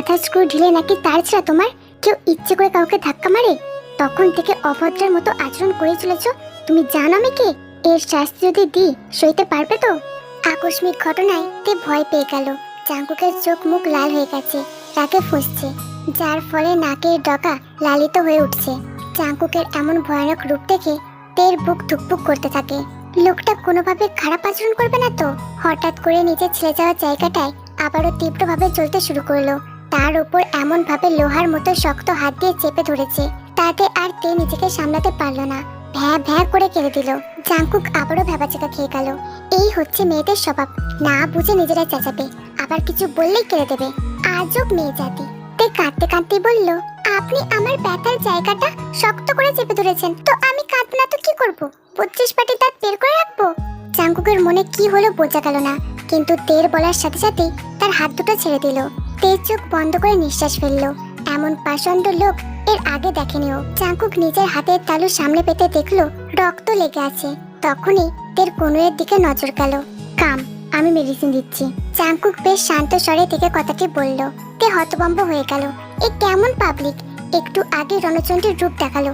মাথার স্ক্রু ঢিলে নাকি তার ছিল তোমার? কেউ ইচ্ছে করে কাউকে ধাক্কা মারে? তখন থেকে অভদ্রের মতো আচরণ করে চলেছ? তুমি জানো আমি কে? এর শাস্তি যদি দিই, সইতে পারবে তো? আকস্মিক ঘটনায় তে ভয় পেয়ে গেল। চাঙ্কুকের চোখ মুখ লাল হয়ে গেছে তাকে ফুসছে। যার ফলে নাকের ডকা লালিত হয়ে উঠছে। চাঙ্কুকের এমন ভয়ানক রূপ দেখে তের বুক ধুকপুক করতে থাকে। লোকটা কোনোভাবে খারাপ আচরণ করবে না তো? হঠাৎ করে নিজের ছেড়ে যাওয়ার জায়গাটায় আবারও তীব্রভাবে চলতে শুরু করল। তার উপর এমন ভাবে লোহার মতো শক্ত হাত দিয়ে চেপে ধরেছে, তাতে আর তে নিজেকে সামলাতে পারল না। ভ্যা ভ্যা করে কেড়ে দিল। জাঙ্কুক আবারও ভেবাচাকা খেয়ে গেল। এই হচ্ছে মেয়েদের স্বভাব। না বুঝে নিজেরা চেঁচাবে। আবার কিছু বললেই কেড়ে দেবে। আজব মেয়ে জাতি। তে কাঁদতে কাঁদতে বলল, আপনি আমার ব্যথার জায়গাটা শক্ত করে চেপে ধরেছেন। তো আমি কাঁদবো না তো কি করব? বত্রিশ পাটি দাঁত বের করে রাখব? চাঙ্কুকের মনে কি হলো বোঝা গেল না। কিন্তু তের বলার সাথে সাথে তার হাত দুটো ছেড়ে দিল। তের চোখ বন্ধ করে নিঃশ্বাস ফেলল। এমন পাষণ্ড লোক এর আগে দেখেনিও। চাঙ্কুক নিজের হাতের তালু সামনে পেতে দেখল, রক্ত লেগে আছে। তখনই তের কনুয়ের দিকে নজর গেল। কাম, আমি মেডিসিন দিচ্ছি। চাঙ্কুক বেশ শান্ত স্বরে থেকে কথাটি বলল। তে হতভম্ব হয়ে গেল। এ কেমন পাবলিক একটু আগে রণচন্ডীর রূপ দেখাল।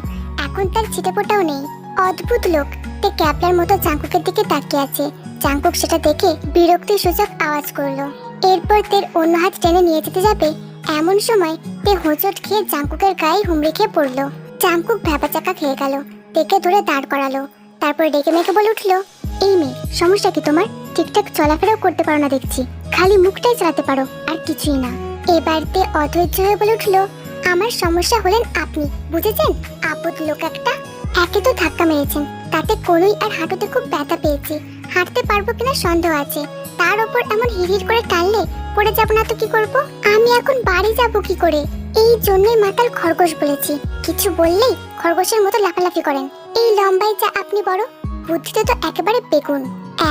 এখন তার ছিটেফোঁটাও নেই। অদ্ভুত লোক। তে ক্যাপলার মতো চাঙ্কুকের দিকে তাকিয়ে আছে। চাঙ্কুক সেটা দেখে বিরক্তি সূচক আওয়াজ করল। এরপর তের অন্য হাত টেনে নিয়ে যেতে যাবে। এমন সময় তে হোঁচট খেয়ে চাঙ্কুকের গায়ে হুমড়ি খেয়ে পড়ল। চাঙ্কুক ভ্যাপাচাকা খেয়ে গেল তেকে ধরে দাঁড় করালো। তারপর ডেকে মেকে বলে উঠল, এই মেয়ে, সমস্যা কি তোমার? ঠিকঠাক চলাফেরাও করতে পারো না দেখছি। খালি মুখটাই চালাতে পারো, আর কিছুই না। এবার তে অধৈর্য হয়ে বলে উঠল, আমার সমস্যা হলেন আপনি, বুঝেছেন? আপদ লোক একটা। একে তো ধাক্কা মেরেছেন, তাতে কোনোই আর হাঁটুতে খুব ব্যথা পেয়েছি। হাঁটতে পারব কিনা সন্দেহ আছে। তার ওপর এমন হিড়হিড় করে টানলে পড়ে যাব না তো কি করব? আমি এখন বাড়ি যাব কি করে? এই জন্যই মাতাল খরগোশ বলেছি। কিছু বললেই খরগোশের মতো লাফালাফি করেন। এই লম্বাই যা আপনি বড়, বুদ্ধিতে তো একেবারে বেগুন।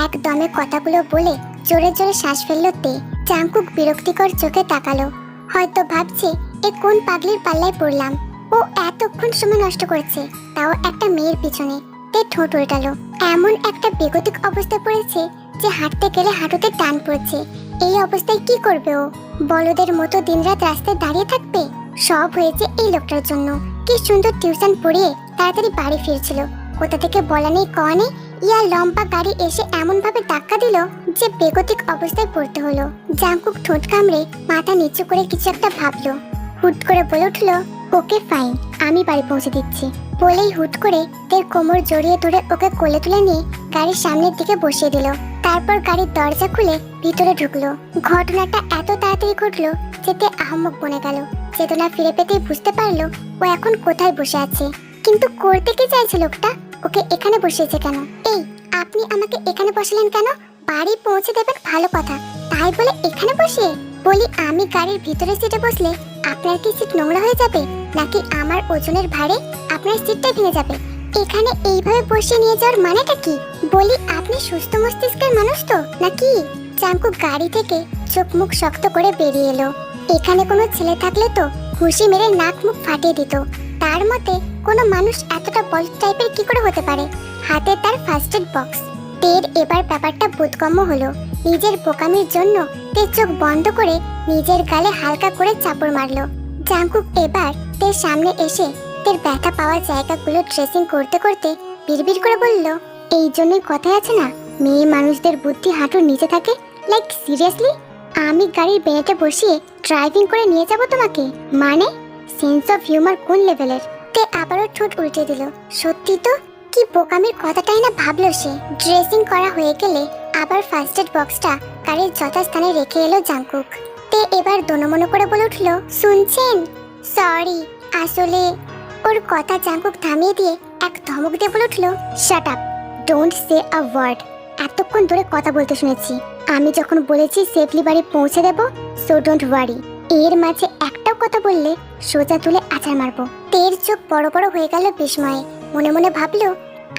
একদমে কথাগুলো বলে জোরে জোরে শ্বাস ফেলল তে। চাঙ্কুক বিরক্তিকর চোখে তাকালো। হয়তো ভাবছে, এ কোন পাগলির পাল্লায় পড়লাম? ও এতক্ষণ সময় নষ্ট করেছে। তাও একটা মেয়ের পিছনে। তে ঠোঁট উল্টালো। এমন একটা বেগতিক অবস্থায় পড়েছে যে হাঁটতে গেলে হাঁটুতে টান পড়ছে। এই অবস্থায় কি করবে ও? বলদের মতো দিনরাত রাস্তায় দাঁড়িয়ে থাকবে? সব হয়েছে এই লোকটার জন্য। কি সুন্দর টিউশন পড়িয়ে তাড়াতাড়ি বাড়ি ফিরছিল। কোথা থেকে বলা নেই নেই। ইয়া লম্বা গাড়ি এসে এমন ভাবে ধাক্কা দিল যে বেগতিক অবস্থায় পড়তে হলো। জাঙ্কুক ঠোঁট কামড়ে মাথা নিচু করে কিছু একটা ভাবলো। হুট করে বলে উঠল, ওকে ফাইন আমি বাড়ি পৌঁছে দিচ্ছি। বলেই হুট করে তের কোমর জড়িয়ে ধরে ওকে কোলে তুলে নিয়ে গাড়ির সামনের দিকে বসিয়ে দিল। তারপর গাড়ির দরজা খুলে ভিতরে ঢুকলো। ঘটনাটা এত তাড়াতাড়ি ঘটলো যেতে আহমক বনে গেল। চেতনা ফিরে পেতেই বুঝতে পারল ও এখন কোথায় বসে আছে। কিন্তু করতে কি চাইছে লোকটা? ওকে এখানে বসিয়েছে কেন? এই, আপনি আমাকে এখানে বসালেন কেন? বাড়ি পৌঁছে দেবেন ভালো কথা। তাই বলে এখানে বসিয়ে? বলি আমি গাড়ির ভিতরে সিটে বসলে আপনার কি সিট নোংরা হয়ে যাবে? নাকি আমার ওজনের ভারে আপনার সিটটা ভেঙে যাবে? এখানে এইভাবে বসিয়ে নিয়ে যাওয়ার মানেটা কি? বলি আপনি সুস্থ মস্তিষ্কের মানুষ তো, নাকি? চাঙ্কু গাড়ি থেকে চোখ মুখ শক্ত করে বেরিয়ে এলো। এখানে কোনো ছেলে থাকলে তো ঘুষি মেরে নাক মুখ ফাটিয়ে দিত। তার মতে কোনো মানুষ এতটা বল টাইপের কি করে হতে পারে? হাতে তার ফার্স্ট এড বক্স টের এবার ব্যাপারটা বোধগম্য হলো। নিজের বোকামির জন্য তে চোখ বন্ধ করে নিজের গালে হালকা করে চাপড় মারলো। জাঙ্কুক এবার তের সামনে এসে তের ব্যথা পাওয়া জায়গাগুলো ড্রেসিং করতে করতে বিড়বিড় করে বলল, এই জন্যই কথায় আছে না, মেয়ে মানুষদের বুদ্ধি হাঁটুর নিচে থাকে? লাইক সিরিয়াসলি আমি গাড়ির বেনেটে বসিয়ে ড্রাইভিং করে নিয়ে যাব তোমাকে? মানে? সেন্স অফ হিউমার কোন লেভেলের তে আবারও ঠোঁট উল্টে দিল। সত্যি তো? কি বোকামির কথাটাই না ভাবলো সে? ড্রেসিং করা হয়ে গেলে আবার ফার্স্ট এড বক্সটা গাড়ির যথাস্থানে রেখে এলো জাঙ্কুক তে এবার দনমনো করে বলে উঠল, শুনছেন? সরি আসলে ওর কথা জাঙ্কুক থামিয়ে দিয়ে এক ধমক দিয়ে বলে উঠল shut up don't say a word এতক্ষণ ধরে কথা বলতে শুনেছি। আমি যখন বলেছি সেফলি বাড়ি পৌঁছে দেব সো ডোন্ট ওয়ারি এর মাঝে একটাও কথা বললে সোজা তুলে আছাড় মারবো। তের চোখ বড় বড় হয়ে গেল বিস্ময়ে। মনে মনে ভাবলো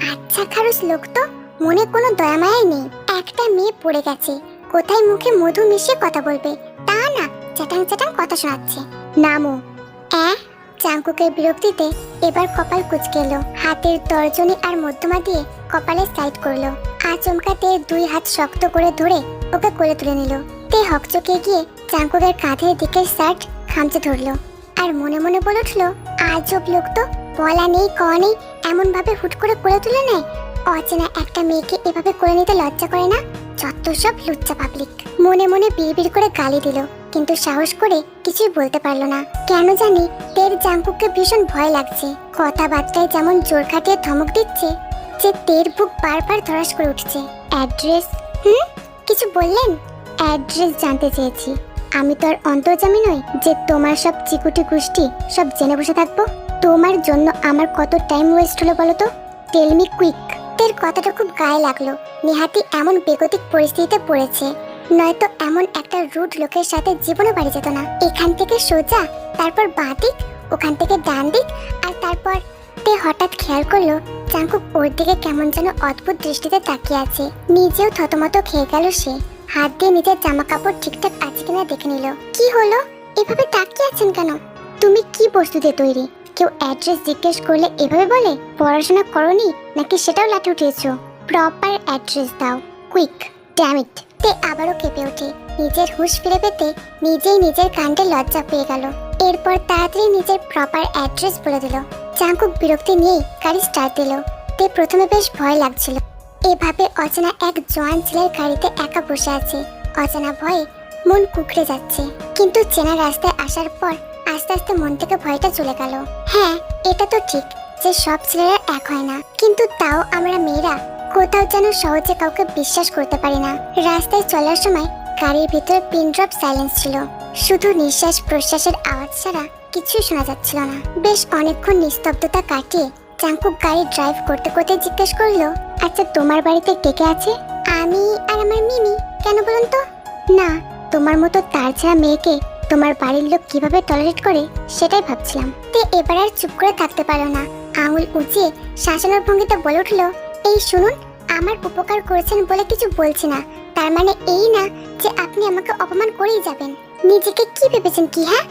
আচ্ছা খারুস লোক তো। মনে কোনো দয়া মায়াই নেই। একটা মেয়ে পড়ে গেছে। কোথায় মুখে মধু মিশিয়ে কথা বলবে? তা না, চ্যাটাং চ্যাটাং কথা শোনাচ্ছে। নামো। অ্যাঁ? চাঙ্কুকের বিরক্তিতে এবার কপাল কুচকে এলো। হাতের তর্জনী আর মধ্যমা দিয়ে কপালে সাইড করল। আচমকাতে দুই হাত শক্ত করে ধরে ওকে কোলে তুলে নিল। তে হকচকে গিয়ে চাঙ্কুকের কাঁধের দিকে শার্ট খামচে ধরলো। আর মনে মনে বলে উঠল, আজব লোক তো, বলা নেই ক নেই এমন ভাবে হুট করে করে তুলে নেয়? অচেনা একটা মেয়েকে এভাবে করে নিতে লজ্জা করে না? যত সব লুচ্চা পাবলিক মনে মনে বিড়বিড় করে গালি দিল, কিন্তু সাহস করে কিছুই বলতে পারল না। কেন জানি তের জাঙ্কুককে ভীষণ ভয় লাগছে। কথাবার্তায় যেমন জোর খাটিয়ে ধমক দিচ্ছে, যে তের বুক বারবার ধরাস করে উঠছে। অ্যাড্রেস হুম? কিছু বললেন? অ্যাড্রেস জানতে চেয়েছি। আমি তো আর অন্তর্জামি নই যে তোমার সব চিকুটি কুষ্টি সব জেনে বসে থাকব। তোমার জন্য আমার কত টাইম ওয়েস্ট হলো বলো তো? টেল মি কুইক তের কথাটা খুব গায়ে লাগল। নিহাতি এমন বেগতিক পরিস্থিতিতে পড়েছে। নয়তো এমন একটা রুট লোকের সাথে জীবনে বাড়ি যেত না। এখান থেকে সোজা, তারপর বাঁ দিক, ওখান থেকে ডান দিক, আর তারপর তে হঠাৎ খেয়াল করল, চাঙ্কুক ওর দিকে কেমন যেন অদ্ভুত দৃষ্টিতে তাকিয়ে আছে। নিজেও থতমত খেয়ে গেল সে। হাত দিয়ে নিজের জামা কাপড় ঠিকঠাক আছে কিনা দেখে নিল। কি হলো? এভাবে তাকিয়ে আছেন কেন? তুমি কি বস্তু দিয়ে তৈরি? কেউ অ্যাড্রেস জিজ্ঞেস করলে এভাবে বলে, পড়াশোনা করনি? নাকি সেটাও লাঠি উঠিয়েছো? প্রপার অ্যাড্রেস দাও কুইক ড্যামিট তে আবারও কেঁপে ওঠে। নিজের হুঁশ ফিরে পেতে নিজেই নিজের কাণ্ডে লজ্জা পেয়ে গেল। এরপর তাড়াতাড়ি নিজের প্রপার অ্যাড্রেস বলে দিল। চাঙ্কুক বিরক্তি নিয়েই গাড়ি স্টার্ট দিল। তে প্রথমে বেশ ভয় লাগছিল। এভাবে অচেনা এক জোয়ান ছেলের গাড়িতে একা বসে আছে। অচেনা ভয়ে মন কুকড়ে যাচ্ছে। কিন্তু চেনা রাস্তায় আসার পর আস্তে আস্তে মন থেকে ভয়টা চলে গেল। হ্যাঁ এটা তো ঠিক যে সব ছেলেরা এক হয় না। কিন্তু তাও আমরা মেয়েরা কোথাও যেন সহজে কাউকে বিশ্বাস করতে পারি না। রাস্তায় চলার সময় গাড়ির ভিতরে পিন ড্রপ সাইলেন্স ছিল। শুধু নিঃশ্বাস প্রশ্বাসের আওয়াজ ছাড়া কিছুই শোনা যাচ্ছিল না। বেশ অনেকক্ষণ নিস্তব্ধতা কাটিয়ে চাঙ্কুক গাড়ি ড্রাইভ করতে করতে জিজ্ঞেস করল আচ্ছা তোমার বাড়িতে কে কে আছে? আমি আর আমার মিমি। কেন বলুন তো? না, তোমার মতো তার ছাড়া মেয়েকে তোমার বাড়ির লোক কীভাবে টলারেট করে? সেটাই ভাবছিলাম। তে এবার আর চুপ করে থাকতে পারো না। আঙুল উঁচিয়ে শাসনের ভঙ্গিতে বলে উঠল, এই শুনুন, আমার উপকার করেছেন বলে কিছু বলছি না। তার মানে এই না যে আপনি আমাকে অপমান করেই যাবেন। নিজেকে কি ভেবেছেন কি হ্যাঁ?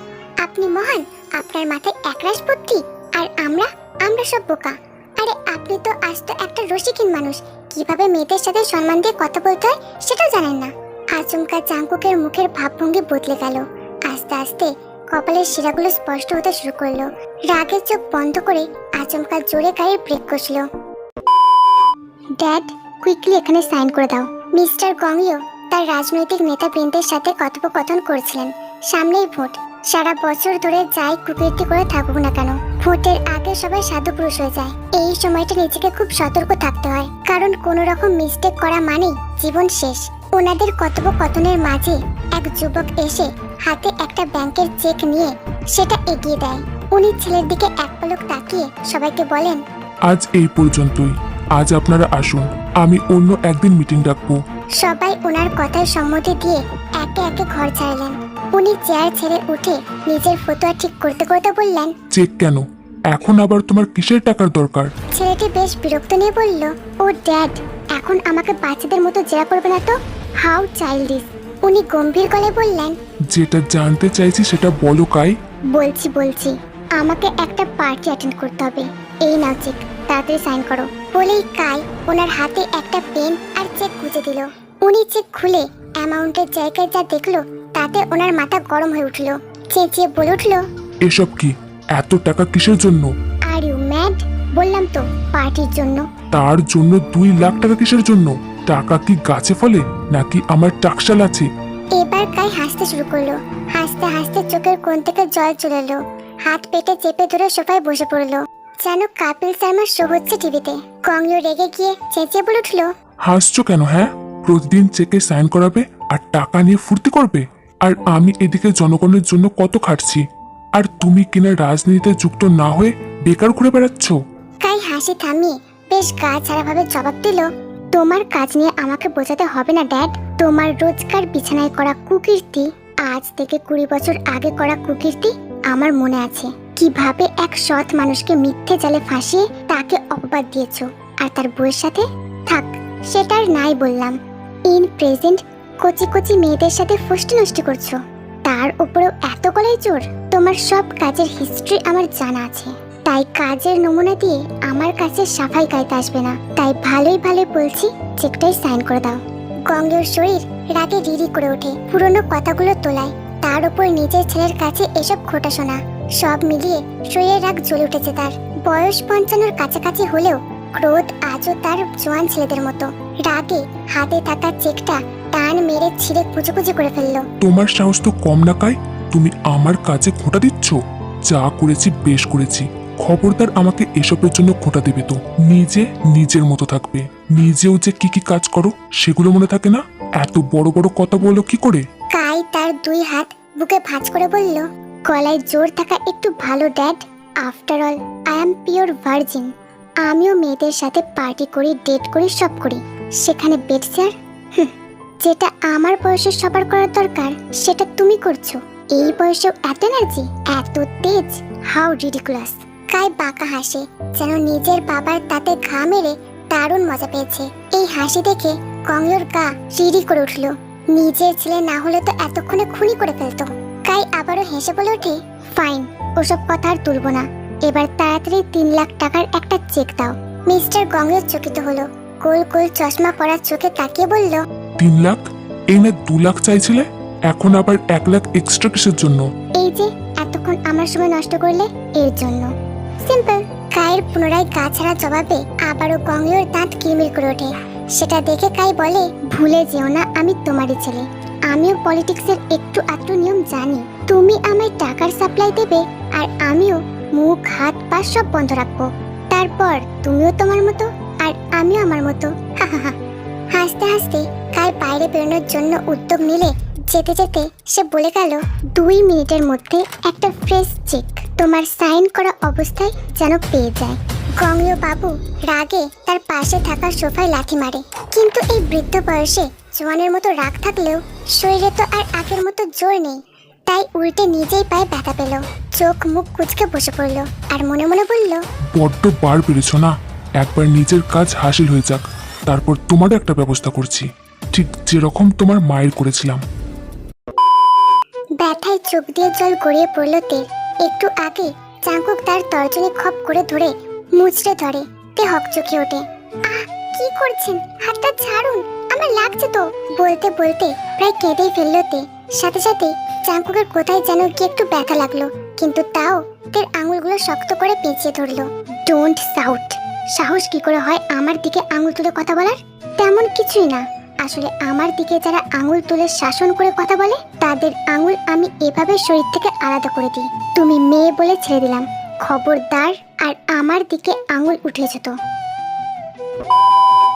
আপনি মহান, আপনার মাথায় একরাশ বুদ্ধি, আর আমরা আমরা সব বোকা। আরে আপনি তো আজ তো একটা রসিকহীন মানুষ। কীভাবে মেয়েদের সাথে সম্মান দিয়ে কথা বলতে হয় সেটাও জানেন না। আচমকা চাঙ্কুকের মুখের ভাবভঙ্গি বদলে গেল। আস্তে আস্তে কপালের শিরাগুলো স্পষ্ট হতে শুরু করল। রাগের চোখ বন্ধ করে আচমকা জোরে গাড়ির ব্রেক কষলো। ড্যাড কুইকলি এখানে সাইন করে দাও। মিস্টার গংইও তার রাজনৈতিক নেতাবৃন্দের সাথে কথোপকথন করছিলেন সামনেই ভোট। সারা বছর ধরে যাই কুকীর্তি করে থাকুক না কেন, ভোটের আগে সবাই সাধু পুরুষ হয়ে যায়। এই সময়টা নিজেকে খুব সতর্ক থাকতে হয়, কারণ কোনো রকম মিস্টেক করা মানেই জীবন শেষ। ওনাদের কথোপকথনের মাঝে এক যুবক এসে হাতে একটা ব্যাংকের চেক নিয়ে সেটা এগিয়ে দেয়। উনি ছেলের দিকে এক পলক তাকিয়ে সবাইকে বলেন আজ এই পর্যন্তই। আজ আপনারা আসুন। আমি অন্য একদিন মিটিং ডাকবো। সবাই ওনার কথায় সম্মতি দিয়ে একে একে ঘর ছাড়লেন। উনি চেয়ার ছেড়ে উঠে নিজের ফতোয়া ঠিক করতে করতে বললেন চেক কেন? এখন আবার তোমার কিসের টাকার দরকার? ছেলেটি বেশ বিরক্ত নিয়ে বলল ও ড্যাড এখন আমাকে বাচ্চাদের মতো জেরা করবে না তো? হাউ চাইল্ডিস উনি গম্ভীর গলায় বললেন যেটা জানতে চাইছি সেটা বলো কাই। বলছি বলছি। আমাকে একটা পার্টি অ্যাটেন্ড করতে হবে। এই নাও চেক। তাড়াতাড়ি সাইন করো। বলেই কাই ওনার হাতে একটা পেন আর চেক গুজে দিল। উনি চেক খুলে অ্যামাউন্টের জায়গায় যা দেখল তাতে ওনার মাথা গরম হয়ে উঠল। চেঁচিয়ে বলে উঠল এসব কি? এত টাকা কিসের জন্য? আর ইউ ম্যাড বললাম তো পার্টির জন্য। তার জন্য দুই লাখ টাকা কিসের জন্য? টাকা কি গাছে ফলে নাকি আমার টাকশাল আছে? এবার কাই হাসতে শুরু করল। হাসতে হাসতে চোখের কোণ থেকে জল চলে এলো। হাত পেটে চেপে ধরে সোফায় বসে পড়ল। যেন কাপিল শর্মার শো হচ্ছে টিভিতে। কংলিও রেগে গিয়ে চেঁচিয়ে বলে উঠল হাসছো কেন হ্যাঁ? প্রতিদিন চেকে সাইন করাবে আর টাকা নিয়ে ফুর্তি করবে? আর আমি এদিকে জনগণের জন্য কত খাটছি? আর তুমি কিনা রাজনীতিতে যুক্ত না হয়ে বেকার ঘুরে বেড়াচ্ছ? কাই হাসি থামিয়ে বেশ গা ছাড়া ভাবে জবাব দিল তোমার কাজ নিয়ে আমাকে বোঝাতে হবে না ড্যাড তোমার রোজকার বিছানায় করা কুকীর্তি, আজ থেকে কুড়ি বছর আগে করা কুকীর্তি আমার মনে আছে। কীভাবে এক সৎ মানুষকে মিথ্যে জালে ফাঁসিয়ে তাকে অপবাদ দিয়েছ? আর তার বউয়ের সাথে? থাক, সেটা আর নাই বললাম। ইন প্রেজেন্ট কচি কচি মেয়েদের সাথে ফুষ্টি নষ্টি করছ। তার উপরেও এত গলায় জোর? তোমার সব কাজের হিস্ট্রি আমার জানা আছে। তাই কাজের নমুনা দিয়ে আমার কাছে সাফাই গাইতে আসবে না। তাই ভালোই ভালোই বলছি, চেকটাই সাইন করে দাও। গঙ্গের শরীর রাগে রিরি করে ওঠে, পুরনো কথাগুলো তোলায়। তার উপর নিজের ছেলের কাছে এসব খোটা শোনা। সব মিলিয়ে শরীরের রাগ জ্বলে উঠেছে তার। বয়স পঞ্চান্নর কাছাকাছি হলেও ক্রোধ আজও তার জোয়ান ছেলেদের মতো। রাগে হাতে থাকা চেকটা টান মেরে ছিঁড়ে কুচি করে ফেলল। তোমার সাহস তো কম না, কাই। তুমি আমার কাজে খোঁটা দিচ্ছ? যা করেছি, বেশ করেছি। খবরদার আমাকে এসবের জন্য খোঁটা দেবে তো। নিজে নিজের মতো থাকবে। নিজেও যে কি কি কাজ করো, সেগুলো মনে থাকে না? এত বড় বড় কথা বলো কি করে? কাই তার দুই হাত বুকে ভাঁজ করে বলল, গলায় জোর থাকা একটু ভালো, dad. After all I am pure virgin আমিও মেয়েদের সাথে পার্টি করি ডেট করি, সব করি। সেখানে বেড শেয়ার যেটা আমার বয়সে সবার করার দরকার, সেটা তুমি করছ। এই বয়সেও এত এনার্জি এত তেজ হাউ রিডিকুলাস কাই বাঁকা হাসে যেন নিজের বাবার তাতে ঘা মেরে দারুণ মজা পেয়েছে। এই হাসি দেখে কংলোর গা রিড়ি করে উঠল। নিজের ছেলে না হলে তো এতক্ষণে খুনি করে ফেলতো। কাই আবারও হেসে বলে ওঠে ফাইন ওসব কথা আর তুলবো না। এবার তাড়াতাড়ি তিন লাখ টাকার একটা চেক দাও। মিস্টার গঙ্গের চকিত হলো। গোল গোল চশমা পরা চোখে তাকিয়ে বলল তিন লাখ? এই না দু লাখ চাইছিলে এখন আবার এক লাখ এক্সট্রা কিসের জন্য? এই যে এতক্ষণ আমার সময় নষ্ট করলে এর জন্য। সিম্পল কায়ের পুনরায় গা ছাড়া জবাবে আবারও গঙ্গলোর দাঁত কিরমির করে ওঠে। সেটা দেখে কাই বলে, ভুলে যেও না আমি তোমারই ছেলে। আমিও পলিটিক্সের একটু আধটু নিয়ম জানি। তুমি আমায় টাকার সাপ্লাই দেবে আর আমিও মুখ, হাত, পা সব বন্ধ রাখব। তারপর তুমিও তোমার মতো আর আমিও আমার মতো। হা হা হাসতে হাসতে কাল বাইরে বেরোনোর জন্য উদ্যোগ নিলে যেতে যেতে সে বলে গেল, দুই মিনিটের মধ্যে একটা ফ্রেশ চেক তোমার সাইন করা অবস্থায় যেন পেয়ে যায়। গঙ্গীয় বাবু রাগে তার পাশে থাকা সোফায় লাথি মারে। কিন্তু এই বৃদ্ধ বয়সে জোয়ানের মতো রাগ থাকলেও শরীরে তো আর আগের মতো জোর নেই, তাই উল্টে নিজেই পায়ে ব্যথা পেল। চোখ মুখ কুচকে বসে পড়ল আর মনে মনে বলল, বড্ড বার পেরেছ না? একবার নিজের কাজ হাসিল হয়ে যাক, তারপর তোমারও একটা ব্যবস্থা করছি। ঠিক যেরকম তোমার মায়ের করেছিলাম। ব্যথায় চোখ দিয়ে জল গড়িয়ে পড়ল তেল একটু আগে চাঙ্কুক তার তর্জনী খপ করে ধরে মুচড়ে ধরে। তে হকচকে ওঠে। আহ, কি করছেন? হাতটা ছাড়ুন, আমার লাগছে তো। বলতে বলতে প্রায় কেঁদেই ফেলল তে। সাথে সাথে চাঙ্কুকের কোথায় যেন কি একটু ব্যথা লাগল। কিন্তু তাও তের আঙুলগুলো শক্ত করে পেঁচিয়ে ধরলো। ডোন্ট সাউট সাহস কি করে হয় আমার দিকে আঙুল তুলে কথা বলার? তেমন কিছুই না। আসলে আমার দিকে যারা আঙুল তুলে শাসন করে কথা বলে, তাদের আঙুল আমি এভাবে শরীর থেকে আলাদা করে দিই। তুমি মেয়ে বলে ছেড়ে দিলাম। খবরদার আর আমার দিকে আঙুল উঠে যেত